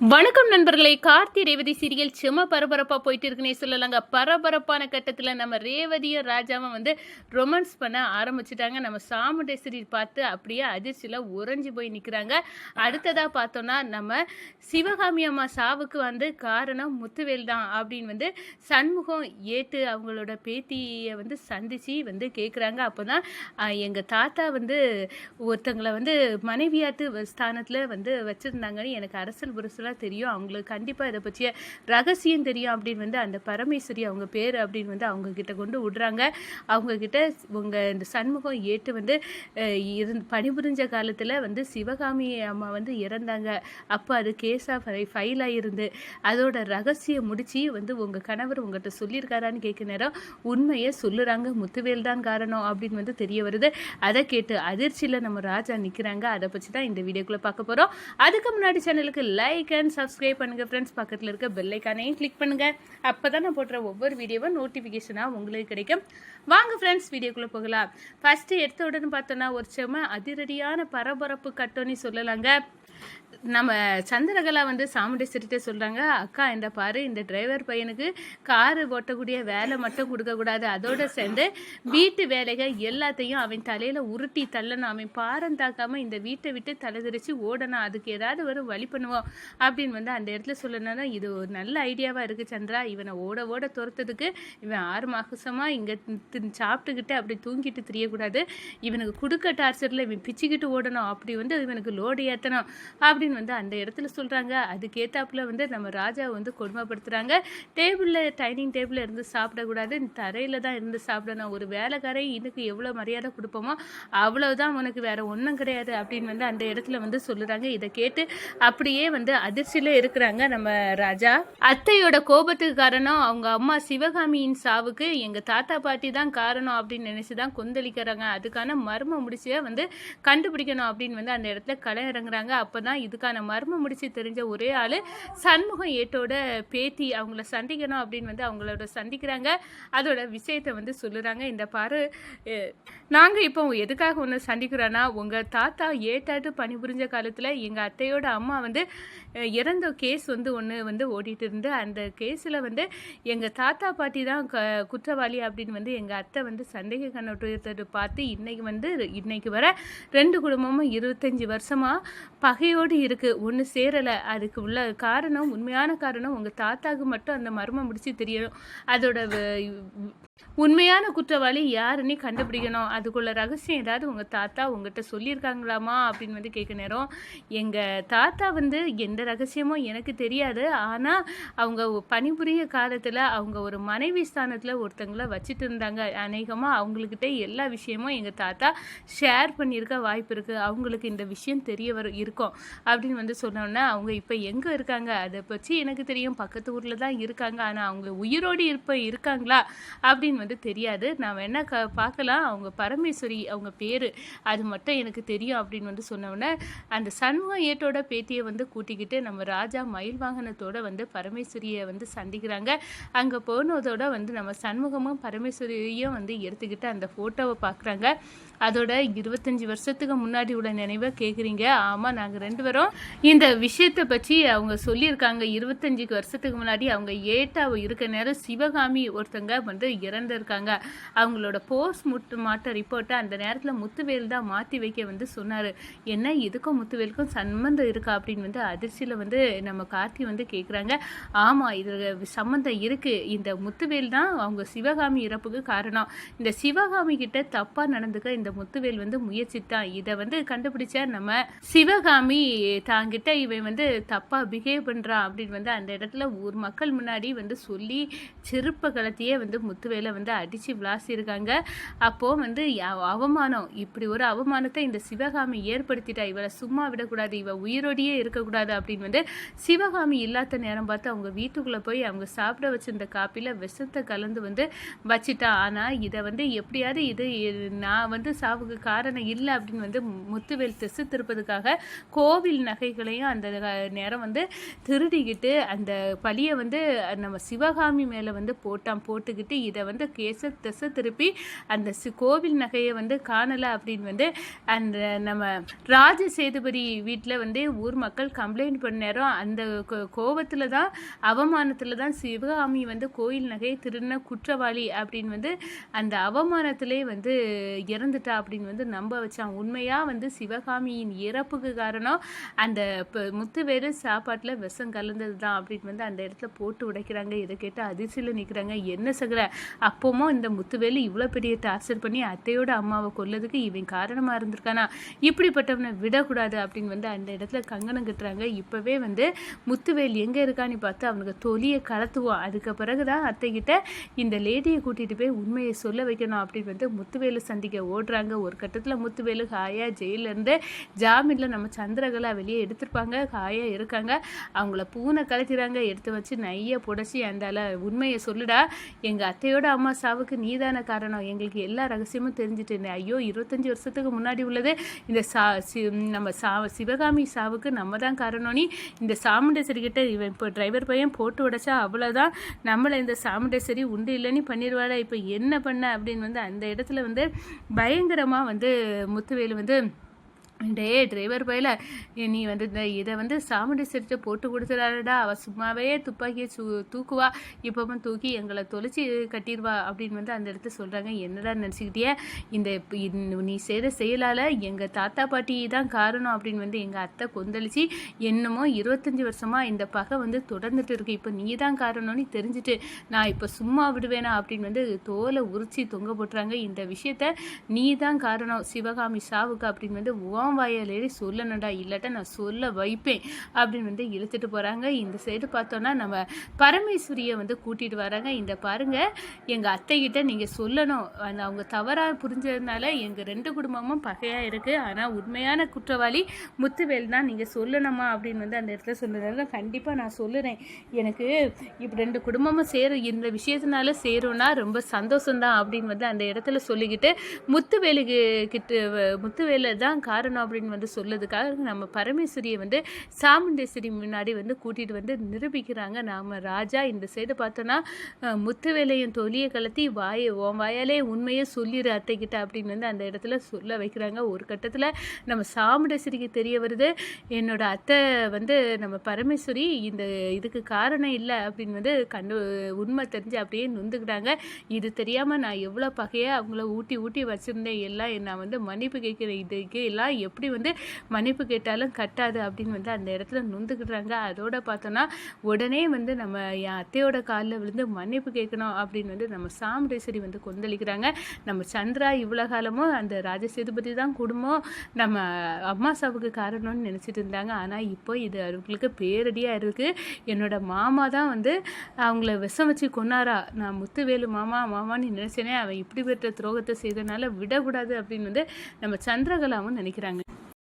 வணக்கம் நண்பர்களே. கார்த்தி ரேவதி சீரியல் செம பரபரப்பாக போயிட்டு இருக்குன்னே சொல்லலாங்க. பரபரப்பான கட்டத்தில் நம்ம ரேவதியும் ராஜாவும் வந்து ரொமான்ஸ் பண்ண ஆரம்பிச்சிட்டாங்க. நம்ம சாமுண்டேஸ்வரி பார்த்து அப்படியே அதிர்ச்சியில் உறைஞ்சி போய் நிற்கிறாங்க அடுத்ததாக பார்த்தோன்னா நம்ம சிவகாமி அம்மா சாவுக்கு வந்து காரணம் முத்துவேல் தான் அப்படின்னு வந்து சண்முகம் ஏட்டு அவங்களோட பேத்தியை வந்து சந்திச்சு வந்து கேட்குறாங்க அப்போ தான் எங்கள் தாத்தா வந்து ஒருத்தங்களை வந்து மனைவியாட்டு ஸ்தானத்தில் வந்து வச்சுருந்தாங்கன்னு எனக்கு அரசல் புரசலாக தெரியும். அவங்களுக்கு கண்டிப்பாக இதை பற்றிய ரகசியம் தெரியும் அப்படின்னு வந்து அந்த பரமேஸ்வரி அவங்க பேர் அப்படின்னு வந்து அவங்க கிட்ட கொண்டு விடுறாங்க. அவங்க கிட்ட உங்கள் இந்த சண்முகம் ஏட்டு வந்து அஹ், இருந்து பணிபுரிஞ்ச காலத்தில் வந்து சிவகாமி அம்மா வந்து இறந்தாங்க. அப்போ அது கேஸாக ஃபை ஃபைல் ஆகிருந்து அதோட ரகசியம் முடிச்சு வந்து உங்கள் கணவர் உங்கள்கிட்ட சொல்லியிருக்காரான்னு கேட்க நேரம் உண்மையை சொல்லுறாங்க. முத்துவேல் தான் காரணம் அப்படின்னு வந்து தெரிய வருது. அதை கேட்டு அதிர்ச்சியில் நம்ம ராஜா நிற்கிறாங்க அதை பற்றி தான் இந்த வீடியோக்குள்ளே பார்க்க போகிறோம் அதுக்கு முன்னாடி சேனலுக்கு லைக் அண்ட் சப்ஸ்கிரைப் பண்ணுங்கள் ஃப்ரெண்ட்ஸ் பக்கத்தில் இருக்க பெல்லைக்கானையும் கிளிக் பண்ணுங்கள் அப்போ தான் நான் போடுற ஒவ்வொரு வீடியோவும் நோட்டிஃபிகேஷனாக உங்களுக்கு கிடைக்கும். வாங்க ஃப்ரெண்ட்ஸ் வீடியோக்குள்ளே போகலாம். ஃபஸ்ட்டு எடுத்த உடனே பார்த்தோன்னா ஒரு செம அதிரடியான பரபரப்பு கட்டோன்னு சொல்லலாங்க. நம்ம சந்திரகலா வந்து சாமுண்டேஸ்வரிட்ட சொல்கிறாங்க அக்கா இந்த பாரு இந்த டிரைவர் பையனுக்கு காரு ஓட்டக்கூடிய வேலை மட்டும் கொடுக்கக்கூடாது அதோடு சேர்ந்து வீட்டு வேலைகள் எல்லாத்தையும் அவன் தலையில் உருட்டி தள்ளணும். அவன் பாரம் தாக்காமல் இந்த வீட்டை விட்டு தலைதெறிச்சு ஓடணும். அதுக்கு ஏதாவது ஒரு வழி பண்ணுவோம். அப்படின்னு வந்து அந்த இடத்துல சொல்லணும்னா இது ஒரு நல்ல ஐடியாவாக இருக்குது சந்திரா. இவனை ஓட ஓட துரத்ததுக்கு இவன் ஆறு மாதமாக இங்கே சாப்பிட்டுக்கிட்டு அப்படி தூங்கிட்டு தெரியக்கூடாது. இவனுக்கு கொடுக்க டார்ச்சரில் இவன் பிச்சுக்கிட்டு ஓடணும். அப்படி வந்து இவனுக்கு லோடு ஏற்றணும் அப்படி அப்படின்னு வந்து அந்த இடத்துல சொல்கிறாங்க அதுக்கேற்றாப்புல வந்து நம்ம ராஜாவை வந்து கொடுமைப்படுத்துகிறாங்க டேபிளில் டைனிங் டேபிளில் இருந்து சாப்பிடக்கூடாது. தரையில் தான் இருந்து சாப்பிடணும். ஒரு வேலைக்காரை இன்னுக்கு எவ்வளோ மரியாதை கொடுப்போமோ அவ்வளோதான் உனக்கு வேற ஒன்றும் கிடையாது அப்படின்னு வந்து அந்த இடத்துல வந்து சொல்லுறாங்க. இதை கேட்டு அப்படியே வந்து அதிர்ச்சியில் இருக்கிறாங்க நம்ம ராஜா. அத்தையோட கோபத்துக்கு காரணம் அவங்க அம்மா சிவகாமியின் சாவுக்கு எங்கள் தாத்தா பாட்டி தான் காரணம் அப்படின்னு நினச்சி தான் கொந்தளிக்கிறாங்க. அதுக்கான மர்ம முடிச்சியை வந்து கண்டுபிடிக்கணும் அப்படின்னு வந்து அந்த இடத்துல களை இறங்குறாங்க. அப்போ தான் இது இதுக்கான மர்ம முடிச்சு தெரிஞ்ச ஒரே ஆள் சண்முகம் ஏட்டோட பேத்தி. அவங்கள சந்திக்கணும் அப்படின்னு வந்து அவங்களோட சந்திக்கிறாங்க. அதோட விஷயத்தை வந்து சொல்லுறாங்க. இந்த பாரு நாங்கள் இப்போ எதுக்காக ஒன்று சந்திக்கிறோன்னா உங்கள் தாத்தா ஏட்டாட்டு பணிபுரிஞ்ச காலத்தில் எங்கள் அத்தையோட அம்மா வந்து இறந்த கேஸ் வந்து ஒன்று வந்து ஓடிட்டு இருந்து அந்த கேஸில் வந்து எங்கள் தாத்தா பாட்டி தான் க குற்றவாளி அப்படின்னு வந்து எங்கள் அத்தை வந்து சந்தேக கண்ணோட்டத்தை பார்த்து இன்னைக்கு வந்து இன்னைக்கு வர ரெண்டு குடும்பமும் இருபத்தஞ்சி வருஷமாக பகையோடு இருக்குது ஒன்று சேரலை அதுக்கு உள்ள காரணம் உண்மையான காரணம் உங்கள் தாத்தாவுக்கு மட்டும் அந்த மர்மம் முடிச்சு தெரியணும் அதோட வ- உண்மையான குற்றவாளி யாருன்னு கண்டுபிடிக்கணும். அதுக்குள்ள ரகசியம் ஏதாவது உங்கள் தாத்தா உங்ககிட்ட சொல்லியிருக்காங்களாமா அப்படின்னு வந்து கேட்க நேரம் எங்கள் தாத்தா வந்து எந்த ரகசியமும் எனக்கு தெரியாது. ஆனால் அவங்க பணிபுரிய காலத்தில் அவங்க ஒரு மனைவி ஸ்தானத்தில் ஒருத்தங்களை வச்சுட்டு இருந்தாங்க. அநேகமாக அவங்கக்கிட்ட எல்லா விஷயமும் எங்கள் தாத்தா ஷேர் பண்ணியிருக்க வாய்ப்பு இருக்குது அவங்களுக்கு இந்த விஷயம் தெரிய வர இருக்கும் அப்படின்னு வந்து சொன்னோன்னா அவங்க இப்போ எங்கே இருக்காங்க? அதை பற்றி எனக்கு தெரியும். பக்கத்து ஊரில் தான் இருக்காங்க. ஆனால் அவங்க உயிரோடு இருப்ப இருக்காங்களா? அப்படி அப்படின்னு வந்து தெரியாது. நான் வேணா க பார்க்கலாம்? அவங்க பரமேஸ்வரி அவங்க பேர். அது மட்டும் எனக்கு தெரியும் அப்படின்னு வந்து சொன்னோடனே அந்த சண்முகம் ஏட்டோட பேத்தியை வந்து கூட்டிக்கிட்டு நம்ம ராஜா மயில் வாகனத்தோட வந்து பரமேஸ்வரியை வந்து சந்திக்கிறாங்க. அங்கே போனதோட வந்து நம்ம சண்முகமும் பரமேஸ்வரியையும் வந்து எடுத்துக்கிட்டு அந்த ஃபோட்டோவை பார்க்குறாங்க. அதோட இருபத்தஞ்சி வருஷத்துக்கு முன்னாடி உள்ள நினைவை கேட்குறீங்க ஆமாம் நாங்கள் ரெண்டு பேரும் இந்த விஷயத்தை பற்றி அவங்க சொல்லியிருக்காங்க. இருபத்தஞ்சி வருஷத்துக்கு முன்னாடி அவங்க ஏட்டாவை இருக்க நேரம் சிவகாமி ஒருத்தங்க வந்து இறந்துருக்காங்க. அவங்களோட போஸ்ட் முட்டு மாட்ட ரிப்போர்ட்டை அந்த நேரத்தில் முத்துவேல் தான் மாற்றி வைக்க வந்து சொன்னார். என்ன இதுக்கும் முத்துவேலுக்கும் சம்மந்தம் இருக்கா அப்படின்னு வந்து அதிர்ச்சியில் வந்து நம்ம கார்த்தி வந்து கேட்குறாங்க ஆமாம் இது சம்மந்தம் இருக்குது இந்த முத்துவேல் தான் அவங்க சிவகாமி இறப்புக்கு காரணம். இந்த சிவகாமி கிட்ட தப்பாக நடந்துக்க இந்த முத்துவேல் வந்து முயற்சித்தான். இதை வந்து கண்டுபிடிச்ச நம்ம சிவகாமி தாங்கிட்ட இவன் வந்து தப்பாக பிஹேவ் பண்ணுறான் அப்படின்னு வந்து அந்த இடத்துல ஊர் மக்கள் முன்னாடி வந்து சொல்லி செருப்ப கலத்தையே வந்து முத்துவேல் வந்து அடித்து விளாசியிருக்காங்க அப்போது வந்து அவமானம் இப்படி ஒரு அவமானத்தை இந்த சிவகாமி ஏற்படுத்திட்டா இவளை சும்மா விடக்கூடாது இவள் உயிரோடையே இருக்கக்கூடாது அப்படின்னு வந்து சிவகாமி இல்லாத நேரம் பார்த்து அவங்க வீட்டுக்குள்ளே போய் அவங்க சாப்பிட வச்சிருந்த காப்பியில் விஷத்தை கலந்து வந்து வச்சிட்டா. ஆனால் இதை வந்து எப்படியாவது இது நான் வந்து சாவுக்கு காரணம் இல்லை அப்படின்னு வந்து முத்துவேல் திசு திருப்பதுக்காக கோவில் நகைகளையும் அந்த நேரம் வந்து திருடிக்கிட்டு அந்த பழியை வந்து நம்ம சிவகாமி மேலே வந்து போட்டான் போட்டுக்கிட்டு இதை வந்து வந்து கேஸை திசை திருப்பி அந்த கோவில் நகையை வந்து காணலை அப்படின்னு வந்து அந்த நம்ம ராஜ சேதுபதி வீட்டில் வந்து ஊர் மக்கள் கம்ப்ளைண்ட் பண்ண அந்த கோபத்தில் தான் அவமானத்தில் தான் சிவகாமி வந்து கோயில் நகையை திருடின குற்றவாளி அப்படின்னு வந்து அந்த அவமானத்திலே வந்து இறந்துட்டா அப்படின்னு வந்து நம்ப வச்சான். உண்மையாக வந்து சிவகாமியின் இறப்புக்கு காரணம் அந்த ப- முத்துவேறு சாப்பாட்டில் விஷம் கலந்தது தான் அப்படின்னு வந்து அந்த இடத்துல போட்டு உடைக்கிறாங்க. இதை கேட்டு அதிர்ச்சியில் நிற்கிறாங்க என்ன சகல? அப்போமோ இந்த முத்துவேலு இவ்வளோ பெரிய டார்ச்சர் பண்ணி அத்தையோட அம்மாவை கொல்லதுக்கு இவன் காரணமாக இருந்திருக்கானா? இப்படிப்பட்டவனை விடக்கூடாது அப்படின்னு வந்து அந்த இடத்துல கங்கணம் கட்டுறாங்க. இப்போவே வந்து முத்துவேல் எங்கே இருக்கான்னு பார்த்து அவனுக்கு தொலியை கலத்துவோம் அதுக்கு பிறகு தான் அத்தைக்கிட்ட இந்த லேடியை கூட்டிகிட்டு போய் உண்மையை சொல்ல வைக்கணும் அப்படின்னு வந்து முத்துவேலு சந்திக்க ஓடுறாங்க. ஒரு கட்டத்தில் முத்துவேலு ஹாயா ஜெயிலேருந்து ஜாமீனில் நம்ம சந்திரகலா வெளியே எடுத்திருப்பாங்க. ஹாயா இருக்காங்க. அவங்கள பூனை கலக்கிறாங்க. எடுத்து வச்சு நையை புடச்சி அந்தால உண்மையை சொல்லுடா. எங்கள் அத்தையோட அம்மா சாவுக்கு நீதான காரணம். எங்களுக்கு எல்லா ரகசியமும் தெரிஞ்சுட்டு ஐயோ இருபத்தஞ்சி வருஷத்துக்கு முன்னாடி உள்ளது. இந்த சா சி நம்ம சா சிவகாமி சாவுக்கு நம்ம தான் காரணம்னி இந்த சாமுண்டேஸ்வரி கிட்ட இவன் இப்போ டிரைவர் பையன் போட்டு உடைச்சா அவ்வளோதான் நம்மளை இந்த சாமுண்டேஸ்வரி உண்டு இல்லைன்னு பண்ணிடுவாடா இப்போ என்ன பண்ண? அப்படின்னு வந்து அந்த இடத்துல வந்து பயங்கரமாக வந்து முத்துவேலு வந்து டே டிரைவர் பையில நீ வந்து இந்த இதை வந்து சாமுண்டி செட்டு போட்டு கொடுத்துறாருடா. அவள் சும்மாவே துப்பாக்கியை சு தூக்குவா. இப்போவும் தூக்கி எங்களை தொலைச்சி கட்டிடுவா அப்படின்னு வந்து அந்த இடத்துல சொல்கிறாங்க என்னடா நினச்சிக்கிட்டியே? இந்த நீ செய்கிற செயலால் எங்கள் தாத்தா பாட்டி தான் காரணம் அப்படின்னு வந்து எங்கள் அத்தை கொந்தளிச்சு என்னமோ இருபத்தஞ்சி வருஷமாக இந்த பகை வந்து தொடர்ந்துட்டு இருக்கு. இப்போ நீ தான் காரணம்னு தெரிஞ்சுட்டு நான் இப்போ சும்மா விடுவேனா அப்படின்னு வந்து தோலை உரிச்சி தொங்க போட்டுறாங்க. இந்த விஷயத்த நீ தான் காரணம். சிவகாமி சாவுக்கு அப்படின்னு வந்து ஓ ஓம் வாயாலே சொல்லணும்டா இல்லாட்ட நான் சொல்ல வைப்பேன் அப்படின்னு வந்து இழுத்துட்டு போகிறாங்க இந்த சைடு பார்த்தோன்னா நம்ம பரமேஸ்வரியை வந்து கூட்டிகிட்டு வராங்க. இந்த பாருங்க எங்கள் அத்தைகிட்ட நீங்கள் சொல்லணும். அந்த அவங்க தவறாக புரிஞ்சதுனால எங்கள் ரெண்டு குடும்பமும் பகையாக இருக்குது ஆனால் உண்மையான குற்றவாளி முத்துவேல் தான் நீங்கள் சொல்லணுமா அப்படின்னு வந்து அந்த இடத்துல சொல்லுறாங்க கண்டிப்பாக நான் சொல்லுறேன். எனக்கு இப்போ ரெண்டு குடும்பமும் சேரும் இந்த விஷயத்தினால சேரும்னா ரொம்ப சந்தோஷம்தான் அப்படின்னு வந்து அந்த இடத்துல சொல்லிக்கிட்டு முத்துவேலுக்கு கிட்ட முத்துவேலை தான் காரணம். அப்படின்னு வந்து சொல்லதுக்காக நம்ம பரமேஸ்வரியை வந்து சாமுண்டேஸ்வரி முன்னாடி வந்து கூட்டிகிட்டு வந்து நிரூபிக்கிறாங்க. நாம் ராஜா இந்த சைடு பார்த்தோன்னா அஹ், முத்துவேலையும் தொலியை கலத்தி வாயை உன் வாயாலே உண்மையை சொல்லிடு அத்தைக்கிட்ட அப்படின்னு வந்து அந்த இடத்துல சொல்ல வைக்கிறாங்க. ஒரு கட்டத்தில் நம்ம சாமுண்டேஸ்வரிக்கு தெரிய வருது என்னோட அத்தை வந்து நம்ம பரமேஸ்வரி இந்த இதுக்கு காரணம் இல்லை அப்படின்னு வந்து கண்டு உண்மை தெரிஞ்சு அப்படியே நொந்துக்கிட்டாங்க இது தெரியாமல் நான் எவ்வளோ பகையாக அவங்கள ஊட்டி ஊட்டி வச்சுருந்தேன். எல்லாம் நான் வந்து மன்னிப்பு கேட்குறேன் இதுக்கு எல்லாம் எப்படி வந்து மன்னிப்பு கேட்டாலும் கட்டாது அப்படின்னு வந்து அந்த இடத்துல நொந்துக்கிடுறாங்க அதோட பார்த்தோன்னா உடனே வந்து நம்ம என் அத்தையோட காலில் விழுந்து மன்னிப்பு கேட்கணும் அப்படின்னு வந்து நம்ம சாமுடேஸ்வரி வந்து கொந்தளிக்கிறாங்க. நம்ம சந்திரா இவ்வளோ காலமும் அந்த ராஜசேதுபதி தான் குடும்பம். நம்ம அம்மா சாவுக்கு காரணம்னு நினச்சிட்டு இருந்தாங்க. ஆனால் இப்போ இது அவங்களுக்கு பேரடியாக இருக்குது என்னோட மாமா தான் வந்து அவங்கள விஷம் வச்சு கொன்னாரா? நான் முத்துவேலு மாமா மாமான்னு நினச்சேனே. அவன் இப்படி பெற்ற துரோகத்தை செய்தனால விடக்கூடாது அப்படின்னு வந்து நம்ம சந்திரகலாவும் நினைக்கிறாங்க.